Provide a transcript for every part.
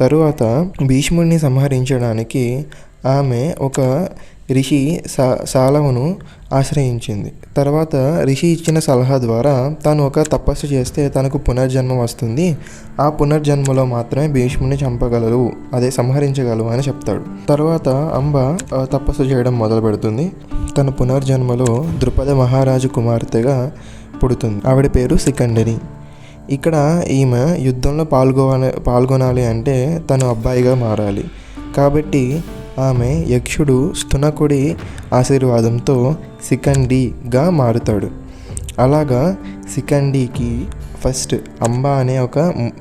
తరువాత భీష్ముడిని సంహరించడానికి ఆమె ఒక రిషి సా సాలవును ఆశ్రయించింది. తర్వాత రిషి ఇచ్చిన సలహా ద్వారా తాను ఒక తపస్సు చేస్తే తనకు పునర్జన్మ వస్తుంది. ఆ పునర్జన్మలో మాత్రమే భీష్ముడిని చంపగలరు అదే సంహరించగలవు అని చెప్తాడు. తర్వాత అంబ తపస్సు చేయడం మొదలు పెడుతుంది. తన పునర్జన్మలో ద్రుపద మహారాజు కుమార్తెగా పుడుతుంది. ఆవిడ పేరు సికండరి ఇక్కడ ఈమె యుద్ధంలో పాల్గొనాలి పాల్గొనాలి అంటే తను అబ్బాయిగా మారాలి. కాబట్టి ఆమె యక్షుడు స్తునకుడి ఆశీర్వాదంతో సికండిగా మారుతాడు. అలాగా సికండికి ఫస్ట్ అంబ అనే ఒక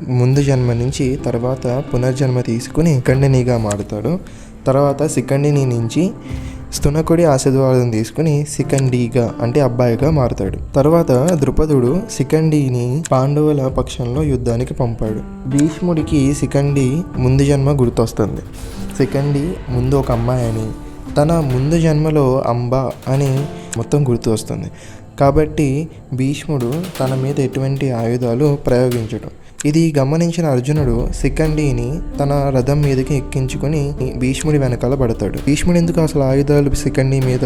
ముందు జన్మ నుంచి తర్వాత పునర్జన్మ తీసుకుని సికండినిగా మారుతాడు. తర్వాత సికండిని నుంచి స్థునకుడి ఆశీర్వాదం తీసుకుని సికండిగా అంటే అబ్బాయిగా మారుతాడు. తర్వాత ద్రుపదుడు సికండిని పాండవుల పక్షంలో యుద్ధానికి పంపాడు. భీష్ముడికి సికండి ముందు జన్మ గుర్తొస్తుంది. సికండి ముందు ఒక అమ్మాయి అని తన ముందు జన్మలో అంబ అని మొత్తం గుర్తు వస్తుంది కాబట్టి భీష్ముడు తన మీద ఎటువంటి ఆయుధాలు ప్రయోగించడు. ఇది గమనించిన అర్జునుడు సికండిని తన రథం మీదకి ఎక్కించుకొని భీష్ముడి వెనకాల పడతాడు. భీష్ముడు ఎందుకు అసలు ఆయుధాలు సికండి మీద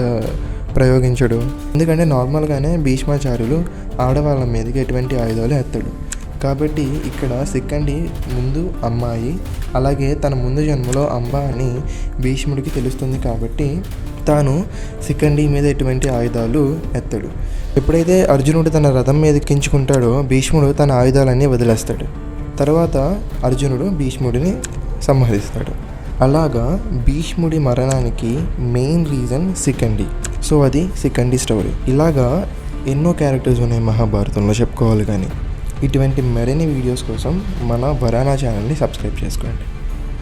ప్రయోగించడు? ఎందుకంటే నార్మల్గానే భీష్మాచార్యులు ఆడవాళ్ళ మీదకి ఎటువంటి ఆయుధాలు ఎత్తాడు. కాబట్టి ఇక్కడ సిక్కండి ముందు అమ్మాయి అలాగే తన ముందు జన్మలో అంబ అని భీష్ముడికి తెలుస్తుంది కాబట్టి తాను సిక్కండి మీద ఎటువంటి ఆయుధాలు ఎత్తడు. ఎప్పుడైతే అర్జునుడు తన రథం మీద ఎక్కించుకుంటాడో భీష్ముడు తన ఆయుధాలన్నీ వదిలేస్తాడు. తర్వాత అర్జునుడు భీష్ముడిని సంహరిస్తాడు. అలాగా భీష్ముడి మరణానికి మెయిన్ రీజన్ సికండి. సో అది సికండి స్టోరీ. ఇలాగా ఎన్నో క్యారెక్టర్స్ ఉన్నాయి మహాభారతంలో చెప్పుకోవాలి కానీ. ఇటువంటి మరిన్ని వీడియోస్ కోసం మన వరానా ఛానల్ని సబ్స్క్రైబ్ చేసుకోండి.